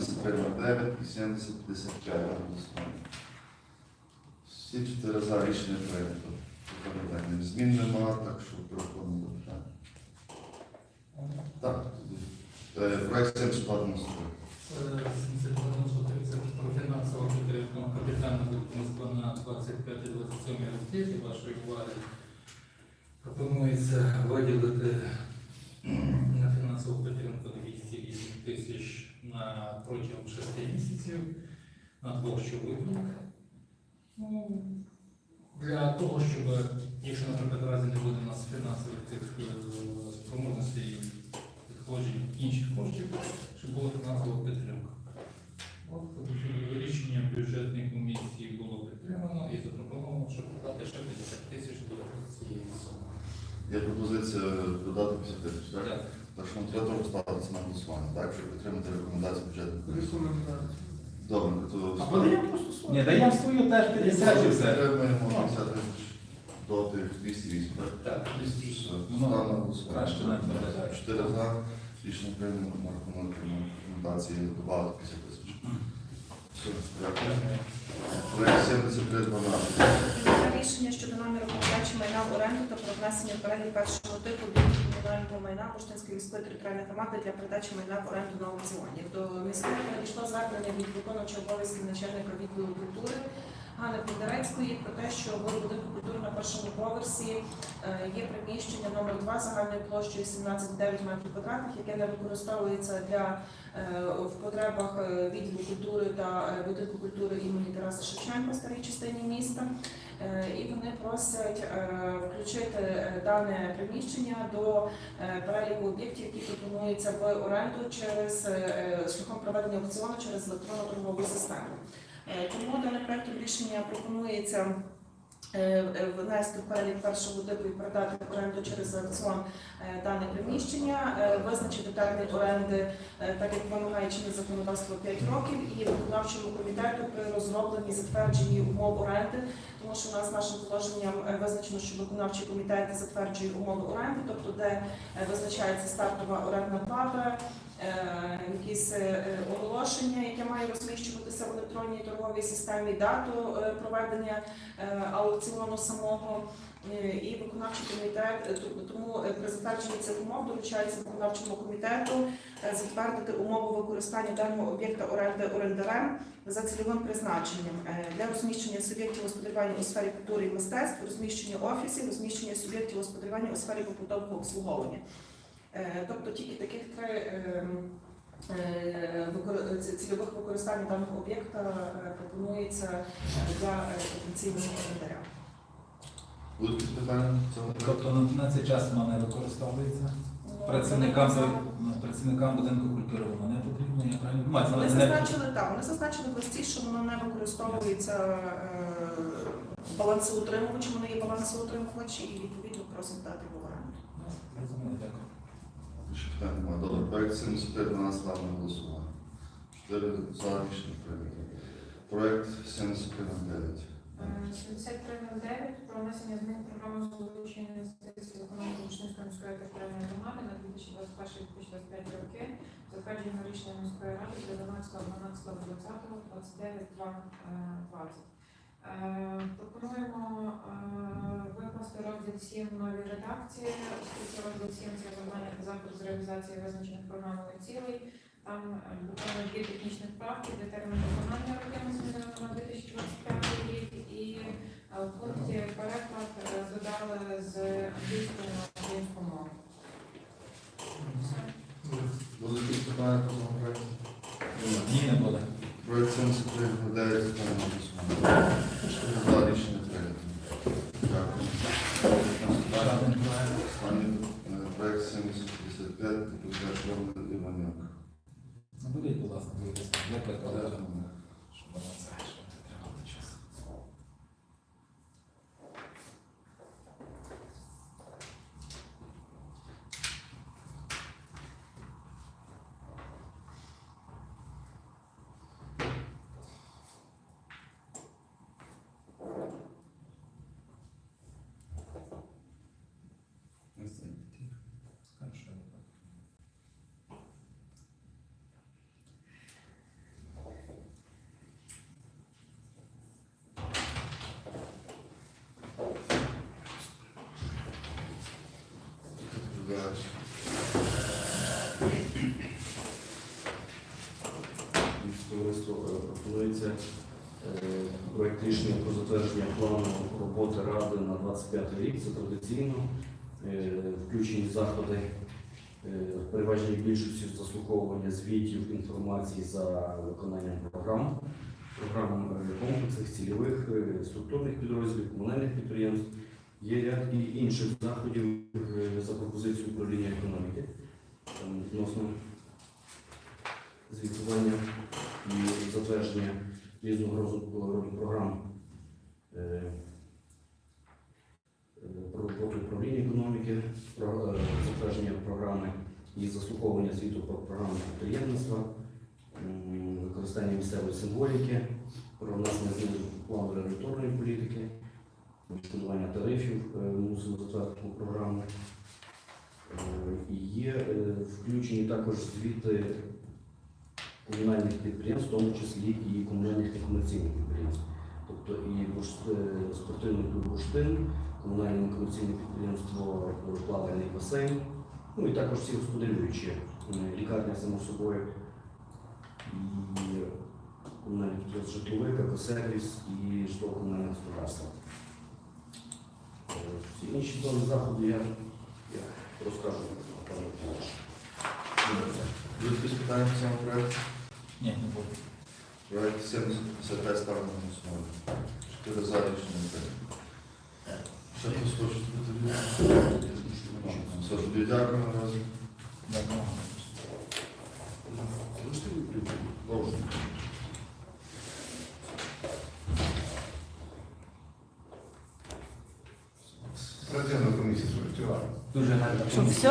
7309 і 7055 на голосування. Всі чотири за рішення прийнято. Попередньо. Змін нема, так що питання. Так, тоді. Е, Проект 7093. Це про фінансову будівництва на 25-27 роки. Вашої уваги пропонується виділити 208 тисяч на протягом 6 місяців на площу виклик. Ну, для того, щоб, якщо, наприклад, разі не буде у нас фінансових тих е, спроможностей відходжень інших коштів, щоб була фінансова підтримка. От рішення бюджетної комісії було підтримано і запропоновано, щоб додати ще 50 тисяч до цієї суми. Є пропозиція додати 50 тисяч, так? Так. Так що треба поставити це на голосування, так? Щоб підтримати рекомендації бюджетної комісії. Добре, то А вони просто свої. Ні, даємо свою теж 50 і все. Підтримуємо 50 тисяч до тих 208, так? Так. Все, Ну, ставимо на голосування. краще навіть не виглядає. Чотири за. Рішення приймемо на рахунок рекомендації додати 50 тисяч. Все, дякую. Проект 7312. Рішення щодо наміру передачі майна в оренду та про внесення в перелік першого типу комунального майна Бурштинської міської територіальної громади для передачі майна в оренду на аукціоні. До міської надійшло звернення від виконувача обов'язків начальника відділу культури Ганни Подерецької про те, що в будинку культури на першому поверсі е, є приміщення номер 2 загальною площею 17,9 метрів квадратних, яке не використовується для е, в потребах е, відділу культури та будинку культури імені Тараса Шевченка в старій частині міста. І вони просять включити дане приміщення до переліку об'єктів, які пропонуються в оренду через шляхом проведення аукціону через електронну торгову систему. Е, Тому даним проектом рішення пропонується е, е, внести в перелік першого типу і передати в оренду через аукціон дане приміщення, визначити термін оренди, так як вимагає чинне законодавство 5 років, і виконавчому комітету при розробленні затвердженні умов оренди, тому що у нас нашим положенням визначено, що виконавчий комітет затверджує умови оренди, тобто де визначається стартова орендна плата, якісь е, оголошення, яке має розміщуватися в електронній торговій системі, дату е, проведення е, аукціону самого. Е, І виконавчий комітет, е, тому е, при затвердженні цих умов доручається виконавчому комітету е, затвердити умови використання даного об'єкта оренди орендарем за цільовим призначенням е, для розміщення суб'єктів господарювання у сфері культури і мистецтв, розміщення офісів, розміщення суб'єктів господарювання у сфері побутового обслуговування. Е, Тобто тільки таких три ем, е, цільових використань даного об'єкта е, пропонується для потенційного орендаря. Будуть питання? Тобто на, цей час воно не використовується. Ну, Працівникам, ну, працівникам будинку культури воно не потрібно, я правильно думаю, Вони зазначили так, вони зазначили в листі, що воно не використовується е, балансоутримувачем, вони є балансоутримувачі і відповідно просять дати в оренду. Ну, дякую. Шифрен Мадода проект 71 славно гласуване. 4 за лично преминали. Проект 73 на 9. 73 на 9 промесени змени програма за обучение на Министерството економика общинска морска териториална громада на 2021-2025 роки, затверджена рішення міської ради за 12 12 20 29 2 20. Пропонуємо е, викласти розділ 7 в новій редакції, оскільки розділ 7 це завдання та заходи з реалізації визначених програмових цілей. Там е, буквально дві технічних правки, де термін виконання роками змінили на 2025 рік і в пункті переклад е, додали з англійської на українську мову. Будуть якісь питання по цьому проекту? Немає. Ні, не буде. Проект 7309 ставимо на голосування. Рішення Е, пропонується е, проєкт рішення про затвердження плану роботи ради на 25 рік. Це традиційно е, включені заходи в переважній більшості заслуховування звітів інформації за виконанням програм, програм комплексних, цільових, структурних підрозділів, комунальних підприємств. Є ряд і інших заходів е, за пропозицією управління економіки там, відносно звітування і затвердження різного роду програм е, е, про роботу управління економіки, про затвердження програми і заслуховування звіту про програми підприємництва, використання місцевої символіки, про внесення змін плану регуляторної політики, відшкодування тарифів, е, мусимо затвердити таку програму. Е, є е, включені також звіти комунальних підприємств, в тому числі і комунальних некомерційних підприємств. Тобто і спортивний клуб «Буштин», комунальне некомерційне підприємство «Плавальний басейн», ну і також всі господарюючі, лікарня, само собою, і комунальне підприємство «Житловик», «Екосервіс» і житлово-комунальне господарство. Інші зони заходу я, я розкажу. Будуть якісь питання в цьому проекту? Ні, не буде. Проєкт 75 ставлено на основі. Чотири за рішення прийнято. Ще хтось хоче бути? Все, тоді дякую наразі. Дякую. Дуже гарно. Що все?